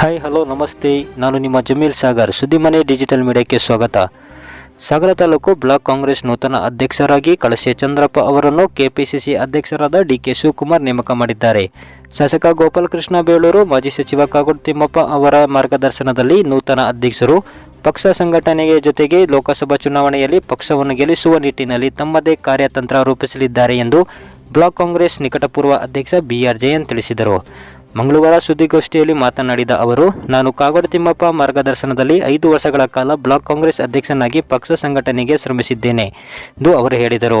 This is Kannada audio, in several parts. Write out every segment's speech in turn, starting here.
ಹಾಯ್ ಹಲೋ ನಮಸ್ತೆ. ನಾನು ನಿಮ್ಮ ಜಮೀಲ್ ಸಾಗರ್, ಸುದ್ದಿಮನೆ ಡಿಜಿಟಲ್ ಮೀಡಿಯಾಕ್ಕೆ ಸ್ವಾಗತ. ಸಾಗರ ತಾಲೂಕು ಬ್ಲಾಕ್ ಕಾಂಗ್ರೆಸ್ ನೂತನ ಅಧ್ಯಕ್ಷರಾಗಿ ಕಳಸೆ ಚಂದ್ರಪ್ಪ ಅವರನ್ನು ಕೆಪಿಸಿಸಿ ಅಧ್ಯಕ್ಷರಾದ ಡಿ ಕೆ ಶಿವಕುಮಾರ್ ನೇಮಕ ಮಾಡಿದ್ದಾರೆ. ಶಾಸಕ ಗೋಪಾಲಕೃಷ್ಣ ಬೇಳೂರು, ಮಾಜಿ ಸಚಿವ ಕಾಗೋಡು ತಿಮ್ಮಪ್ಪ ಅವರ ಮಾರ್ಗದರ್ಶನದಲ್ಲಿ ನೂತನ ಅಧ್ಯಕ್ಷರು. ಪಕ್ಷ ಸಂಘಟನೆಯ ಜೊತೆಗೆ ಲೋಕಸಭಾ ಚುನಾವಣೆಯಲ್ಲಿ ಪಕ್ಷವನ್ನು ಗೆಲ್ಲಿಸುವ ನಿಟ್ಟಿನಲ್ಲಿ ತಮ್ಮದೇ ಕಾರ್ಯತಂತ್ರ ರೂಪಿಸಲಿದ್ದಾರೆ ಎಂದು ಬ್ಲಾಕ್ ಕಾಂಗ್ರೆಸ್ ನಿಕಟಪೂರ್ವ ಅಧ್ಯಕ್ಷ ಬಿಆರ್ ಜಯಂತ್ ತಿಳಿಸಿದರು. ಮಂಗಳವಾರ ಸುದ್ದಿಗೋಷ್ಠಿಯಲ್ಲಿ ಮಾತನಾಡಿದ ಅವರು, ನಾನು ಕಾಗೋಡು ತಿಮ್ಮಪ್ಪ ಮಾರ್ಗದರ್ಶನದಲ್ಲಿ ಐದು ವರ್ಷಗಳ ಕಾಲ ಬ್ಲಾಕ್ ಕಾಂಗ್ರೆಸ್ ಅಧ್ಯಕ್ಷನಾಗಿ ಪಕ್ಷ ಸಂಘಟನೆಗೆ ಶ್ರಮಿಸಿದ್ದೇನೆ ಎಂದು ಅವರು ಹೇಳಿದರು.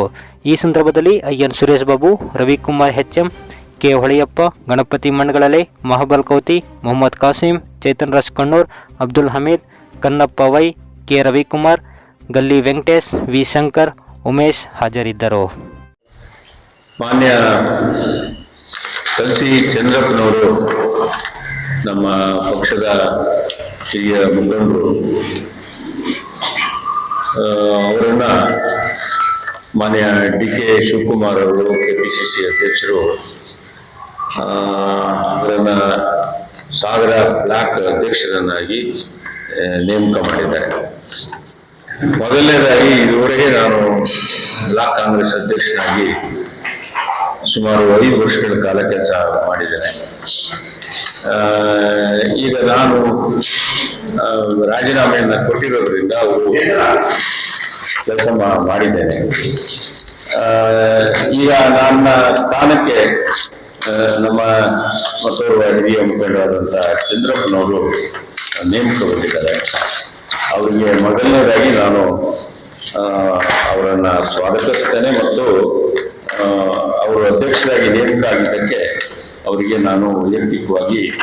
ಈ ಸಂದರ್ಭದಲ್ಲಿ Ayyan Suresh Babu, Ravikumar H M K Holeyappa, Ganapathi Mangalale Mahabal Kouthi, Mohammed Kasim, Chetan Raj Kannur, Abdul Hamid, Kannappa Y, K Ravikumar, Galli Venkatesh, V Shankar, Umesh ಹಾಜರಿದ್ದರು. ಮಾನ್ಯ ಕಲ್ಸಿ ಚಂದ್ರಪ್ಪನವರು ನಮ್ಮ ಪಕ್ಷದ ಹಿರಿಯ ಮುಖಂಡರು. ಅವರನ್ನ ಮಾನ್ಯ ಡಿ ಕೆ ಶಿವಕುಮಾರ್ ಅವರು ಕೆ ಪಿ ಸಿ ಸಿ ಅಧ್ಯಕ್ಷರು ಅವರನ್ನ ಸಾಗರ ಬ್ಲಾಕ್ ಅಧ್ಯಕ್ಷರನ್ನಾಗಿ ನೇಮಕ ಮಾಡಿದ್ದಾರೆ. ಮೊದಲನೇದಾಗಿ ಇದುವರೆಗೆ ನಾನು ಬ್ಲಾಕ್ ಕಾಂಗ್ರೆಸ್ ಅಧ್ಯಕ್ಷನಾಗಿ ಸುಮಾರು ಐದು ವರ್ಷಗಳ ಕಾಲ ಕೆಲಸ ಮಾಡಿದ್ದೇನೆ. ಈಗ ನಾನು ರಾಜೀನಾಮೆಯನ್ನ ಕೊಟ್ಟಿರೋದ್ರಿಂದ ಅವರು ಕೆಲಸ ಮಾಡಿದ್ದೇನೆ. ಈಗ ನನ್ನ ಸ್ಥಾನಕ್ಕೆ ನಮ್ಮ ಮತ್ತೋರ್ವ ಹಿರಿಯ ಮುಖಂಡರಾದಂಥ ಚಂದ್ರಪ್ಪನವರು ನೇಮಕಗೊಂಡಿದ್ದಾರೆ. ಅವರಿಗೆ ಮೊದಲನೇದಾಗಿ ನಾನು ಅವರನ್ನು ಸ್ವಾಗತಿಸ್ತೇನೆ ಮತ್ತು ಅವರು ಅಧ್ಯಕ್ಷರಾಗಿ ನೇಮಕ ಆಗಿದ್ದಕ್ಕೆ ಅವರಿಗೆ ನಾನು ವೈಯಕ್ತಿಕವಾಗಿ,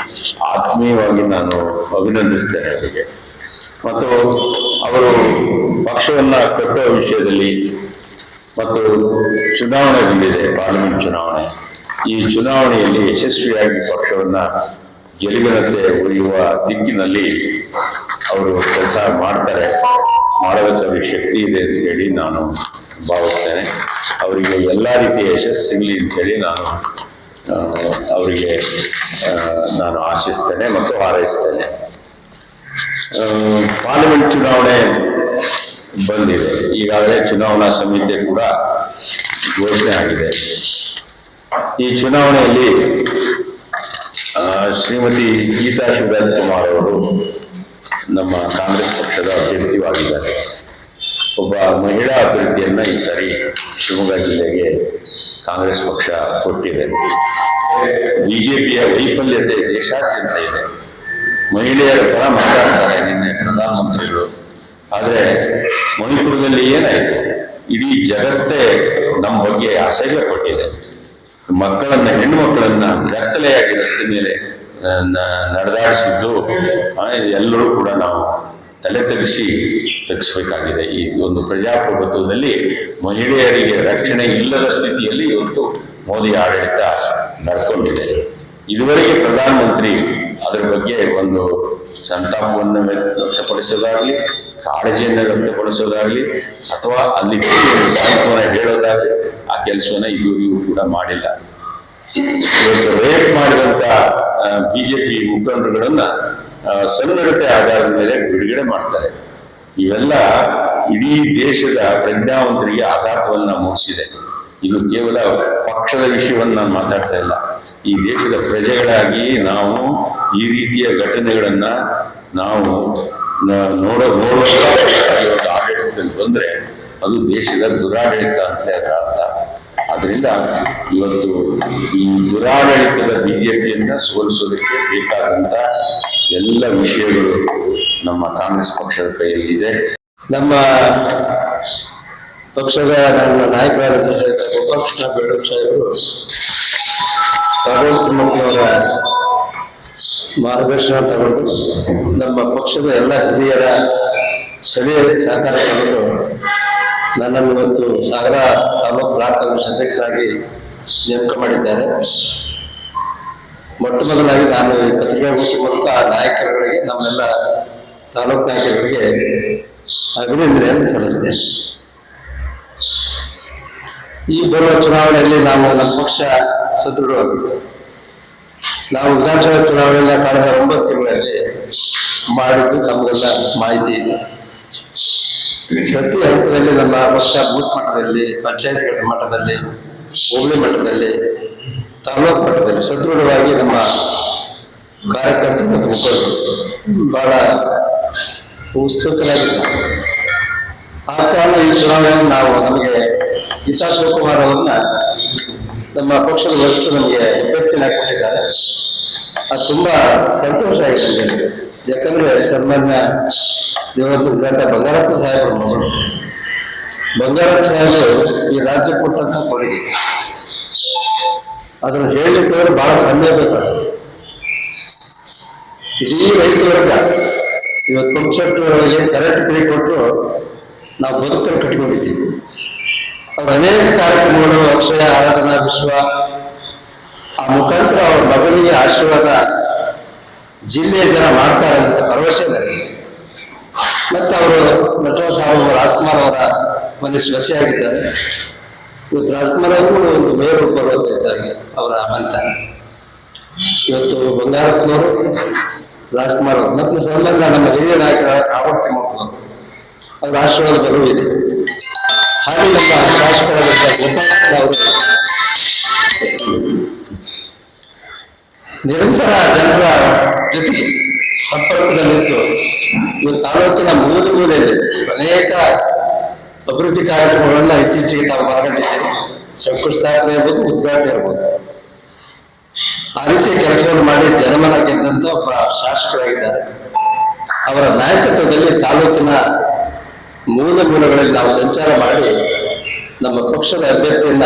ಆತ್ಮೀಯವಾಗಿ ನಾನು ಅಭಿನಂದಿಸ್ತೇನೆ ಅವರಿಗೆ. ಮತ್ತು ಅವರು ಪಕ್ಷವನ್ನ ಕಟ್ಟುವ ವಿಷಯದಲ್ಲಿ ಮತ್ತು ಚುನಾವಣೆ ಬಂದಿದೆ, ಪಾರ್ಲಿಮೆಂಟ್ ಚುನಾವಣೆ. ಈ ಚುನಾವಣೆಯಲ್ಲಿ ಯಶಸ್ವಿಯಾಗಿ ಪಕ್ಷವನ್ನ ಗೆಲುವಿನಂತೆ ಉಳಿಯುವ ದಿಕ್ಕಿನಲ್ಲಿ ಅವರು ಕೆಲಸ ಮಾಡ್ತಾರೆ. ಮಾಡೋದಕ್ಕೆ ಶಕ್ತಿ ಇದೆ ಅಂತ ಹೇಳಿ ನಾನು ಭಾವಿಸ್ತೇನೆ. ಅವರಿಗೆ ಎಲ್ಲ ರೀತಿಯ ಯಶಸ್ಸು ಸಿಗಲಿ ಅಂತ ಹೇಳಿ ನಾನು ಅವರಿಗೆ ನಾನು ಆಶಿಸ್ತೇನೆ ಮತ್ತು ಹಾರೈಸ್ತೇನೆ. ಪಾರ್ಲಿಮೆಂಟ್ ಚುನಾವಣೆ ಬಂದಿದೆ. ಈಗಾಗಲೇ ಚುನಾವಣಾ ಸಮಿತಿ ಕೂಡ ಘೋಷಣೆ ಆಗಿದೆ. ಈ ಚುನಾವಣೆಯಲ್ಲಿ ಶ್ರೀಮತಿ ಗೀತಾ ಶಿವರಾಜ್ ಕುಮಾರ್ ಅವರು ನಮ್ಮ ಕಾಂಗ್ರೆಸ್ ಪಕ್ಷದ ಅಭ್ಯರ್ಥಿಯಾಗಿದ್ದಾರೆ ಒಬ್ಬ ಮಹಿಳಾ ಅಭ್ಯರ್ಥಿಯನ್ನ ಈ ಸಾರಿ ಶಿವಮೊಗ್ಗ ಜಿಲ್ಲೆಗೆ ಕಾಂಗ್ರೆಸ್ ಪಕ್ಷ ಕೊಟ್ಟಿದೆ. ಬಿಜೆಪಿಯ ವೈಫಲ್ಯತೆ ದೇಶಾದ್ಯಂತ ಇದೆ. ಮಹಿಳೆಯರ ಪರ ಮಾತಾಡ್ತಾರೆ ನಿನ್ನೆ ಪ್ರಧಾನಮಂತ್ರಿಗಳು. ಆದ್ರೆ ಮಣಿಪುರದಲ್ಲಿ ಏನಾಯ್ತು? ಇಡೀ ಜಗತ್ತೇ ನಮ್ಮ ಬಗ್ಗೆ ಅಸಹ್ಯ ಕೊಟ್ಟಿದೆ ಮಕ್ಕಳನ್ನ ಹೆಣ್ಣು ಮಕ್ಕಳನ್ನ ಬೆತ್ತಲೆಯಾಗಿ ರಸ್ತೆ ಮೇಲೆ ನಡೆದಾಡಿಸಿದ್ದು ಎಲ್ಲರೂ ಕೂಡ ನಾವು ತಲೆ ತಗ್ಗಿಸಿ ತಗ್ಸ್ಬೇಕಾಗಿದೆ. ಈ ಒಂದು ಪ್ರಜಾಪ್ರಭುತ್ವದಲ್ಲಿ ಮಹಿಳೆಯರಿಗೆ ರಕ್ಷಣೆ ಇಲ್ಲದ ಸ್ಥಿತಿಯಲ್ಲಿ ಇವತ್ತು ಮೋದಿ ಆಡಳಿತ ನಡ್ಕೊಂಡಿದೆ. ಇದುವರೆಗೆ ಪ್ರಧಾನಮಂತ್ರಿ ಅದರ ಬಗ್ಗೆ ಒಂದು ಸಂತಾಪವನ್ನು ವ್ಯಕ್ತಪಡಿಸೋದಾಗಲಿ, ಕಾಳಜಿಯನ್ನು ವ್ಯಕ್ತಪಡಿಸೋದಾಗ್ಲಿ, ಅಥವಾ ಅಲ್ಲಿ ಸಾಂತ್ವನ ಹೇಳೋದಾಗ್ಲಿ ಆ ಕೆಲಸವನ್ನ ಇದುವರೆಗೂ ಕೂಡ ಮಾಡಿಲ್ಲ. ಇವತ್ತು ರೇಪ್ ಮಾಡಿದಂತ ಬಿಜೆಪಿ ಮುಖಂಡರುಗಳನ್ನ ಸನ್ನಡತೆ ಆಧಾರದ ಮೇಲೆ ಬಿಡುಗಡೆ ಮಾಡ್ತಾರೆ. ಇವೆಲ್ಲ ಇಡೀ ದೇಶದ ಪ್ರಜ್ಞಾವಂತರಿಗೆ ಆಘಾತವನ್ನ ಮೂಡಿಸಿದೆ. ಇದು ಕೇವಲ ಪಕ್ಷದ ವಿಷಯವನ್ನು ನಾನು ಮಾತಾಡ್ತಾ ಇಲ್ಲ. ಈ ದೇಶದ ಪ್ರಜೆಗಳಾಗಿ ನಾವು ಈ ರೀತಿಯ ಘಟನೆಗಳನ್ನ ನಾವು ನೋಡ ಇವತ್ತು ಆಡಳಿತದಲ್ಲಿ ಬಂದ್ರೆ ಅದು ದೇಶದ ದುರಾಡಳಿತ ಅಂತ ಅದರ ಅರ್ಥ? ಆದ್ರಿಂದ ಇವತ್ತು ಈ ದುರಾಡಳಿತದ ಬಿಜೆಪಿಯನ್ನ ಸೋಲಿಸೋದಕ್ಕೆ ಬೇಕಾದಂತ ಎಲ್ಲ ವಿಷಯಗಳು ನಮ್ಮ ಕಾಂಗ್ರೆಸ್ ಪಕ್ಷದ ಕೈಯಲ್ಲಿದೆ. ನಮ್ಮ ಪಕ್ಷದ ನನ್ನ ನಾಯಕರಾದ ಗೋಪಾಲಕೃಷ್ಣ ಬೇಡೂರು ಸಾಹೇಬರು ಮಾರ್ಗದರ್ಶನ ತಗೊಂಡು ನಮ್ಮ ಪಕ್ಷದ ಎಲ್ಲ ಹಿರಿಯರ ಸಭೆಯಲ್ಲಿ ಸಹಕಾರ ತಗೊಂಡು ನನ್ನನ್ನು ಇವತ್ತು ಸಾಗರ ತಾಲೂಕು ಬ್ಲಾಕ್ ಕಾಂಗ್ರೆಸ್ ಅಧ್ಯಕ್ಷರಾಗಿ ನೇಮಕ ಮಾಡಿದ್ದಾರೆ. ಮೊಟ್ಟ ಮೊದಲಾಗಿ ನಾನು ಈ ಪತ್ರಿಕಾಗೋಷ್ಠಿ ಮೂಲಕ ನಾಯಕರುಗಳಿಗೆ, ನಮ್ಮೆಲ್ಲ ತಾಲೂಕು ನಾಯಕರುಗಳಿಗೆ ಅಭಿನಂದನೆಯನ್ನು ಸಲ್ಲಿಸ್ತೇನೆ. ಈ ಬರುವ ಚುನಾವಣೆಯಲ್ಲಿ ನಾವು ನಮ್ಮ ಪಕ್ಷ ಸದೃಢವಾಗಿದೆ. ನಾವು ವಿಧಾನಸಭಾ ಚುನಾವಣೆಯನ್ನ ಕಳೆದ ಒಂಬತ್ತು ತಿಂಗಳಲ್ಲಿ ಮಾಡಿದ್ದು ನಮಗೆಲ್ಲ ಮಾಹಿತಿ ಇದೆ. ಪ್ರತಿ ಹಂತದಲ್ಲಿ ನಮ್ಮ ಪಕ್ಷ ಬೂತ್ ಮಟ್ಟದಲ್ಲಿ ಪಂಚಾಯತ್ ಮಟ್ಟದಲ್ಲಿ, ಹೋಬಳಿ ಮಟ್ಟದಲ್ಲಿ, ತಾಲೂಕು ಮಟ್ಟದಲ್ಲಿ ಸದೃಢವಾಗಿ ನಮ್ಮ ಕಾರ್ಯಕರ್ತರು ಮತ್ತು ಮುಖಂಡರು ಬಹಳ ಉತ್ಸುಕರಾಗಿದ್ದಾರೆ. ಆ ಕಾರಣ ಈ ಚುನಾವಣೆಯನ್ನು ನಾವು ನಮಗೆ ಗೀತಾ ಶಿವಕುಮಾರ್ ನಮ್ಮ ಪಕ್ಷದ ವರಿಷ್ಠ ನಮಗೆ ಅಭ್ಯರ್ಥಿನ ಕೊಟ್ಟಿದ್ದಾರೆ ಅದು ತುಂಬಾ ಸಂತೋಷ ಆಗಿದೆ. ಯಾಕಂದ್ರೆ ಸನ್ಮಾನ್ಯ ದೇವರ ಗಂಟ ಬಂಗಾರಪ್ಪ ಸಾಹೇಬ್ರ ಮಗಳು. ಬಂಗಾರಪ್ಪ ಸಾಹೇಬರು ಈ ರಾಜ್ಯ ಕೊಟ್ಟಂತ ಕೊಡುಗೆ. ಅದನ್ನು ಹೇಳಲಿಕ್ಕೆ ಹೋದ್ರೆ ಬಹಳ ಸಮಯ ಬೇಕಾಗುತ್ತೆ. ಇಡೀ ರೈತ ವರ್ಗ ಇವತ್ತು ಪಂಪ್ಸೆಟ್ ಏನು ಕರೆಂಟ್ ಫ್ರೀ ಕೊಟ್ಟು ನಾವು ಬದುಕನ್ನು ಕಟ್ಕೊಂಡಿದ್ದೀವಿ. ಅವ್ರ ಅನೇಕ ಕಾರ್ಯಕ್ರಮಗಳು, ಅಕ್ಷಯ, ಆರಾಧನಾ ವಿಶ್ವ, ಆ ಮುಖಾಂತರ ಅವ್ರ ಮಗನಿಗೆ ಆಶೀರ್ವಾದ ಜಿಲ್ಲೆಯ ಜನ ಮಾಡ್ತಾರೆ ಅಂತ ಭರವಸೆ ನನಗೆ ಮತ್ತೆ ಅವರು ನಟರಾಜ್ ಅವರು ರಾಜ್ಕುಮಾರ್ ಅವರ ಮನೆ ಸೊಸೆಯಾಗಿದ್ದಾರೆ ಇವತ್ತು ರಾಜ್ಕುಮಾರ್ ಅವರು ಒಂದು ಮೇರು ಇದ್ದಾರೆ, ಅವರ ಮಂತ ಇವತ್ತು ಬಂಗಾರಪ್ಪನವರು ರಾಜ್ಕುಮಾರ್ ಅವರು, ಮತ್ತೆ ಸಂಬಂಧ ನಮ್ಮ ಹಿರಿಯ ನಾಯಕರ ಕಾವರ್ತಿ ಮಕ್ಕಳು ಅವರ ಆಶೀರ್ವಾದ ಬರುವಿದೆ ಹಾಗೆ ನಮ್ಮ ಶಾಸಕರಾದಂತಹ ಗೋಪಾಲ ಅವರು. ನಿರಂತರ ಜನರ ಜೊತೆಗೆ ಸಂಪರ್ಕದಲ್ಲಿದ್ದು ಇವತ್ತು ತಾಲೂಕಿನ ಮೂಲೆ ಮೂಲೆಯಲ್ಲಿ ಅನೇಕ ಅಭಿವೃದ್ಧಿ ಕಾರ್ಯಕ್ರಮಗಳನ್ನ ಇತ್ತೀಚೆಗೆ ತಾವು ಹೊರಗಟ್ಟಿದ್ದೇವೆ ಶಂಕುಸ್ಥಾಪನೆ ಇರ್ಬೋದು, ಉದ್ಘಾಟನೆ ಇರ್ಬೋದು ಆ ರೀತಿ ಕೆಲಸವನ್ನು ಮಾಡಿ ಜನಮನ ಗೆದ್ದಂತ ಒಬ್ಬ ಶಾಸಕರಾಗಿದ್ದಾರೆ. ಅವರ ನಾಯಕತ್ವದಲ್ಲಿ ತಾಲೂಕಿನ ಮೂಲ ಮೂಲಗಳಲ್ಲಿ ನಾವು ಸಂಚಾರ ಮಾಡಿ ನಮ್ಮ ಪಕ್ಷದ ಅಭ್ಯರ್ಥಿಯನ್ನ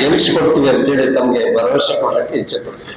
ಗೆಲ್ಲಿಸಿಕೊಡ್ತೀವಿ ಅಂತೇಳಿ ತಮಗೆ ಭರವಸೆ ಕೊಡಕ್ಕೆ ಇಚ್ಛೆ ಪಡ್ತೀವಿ.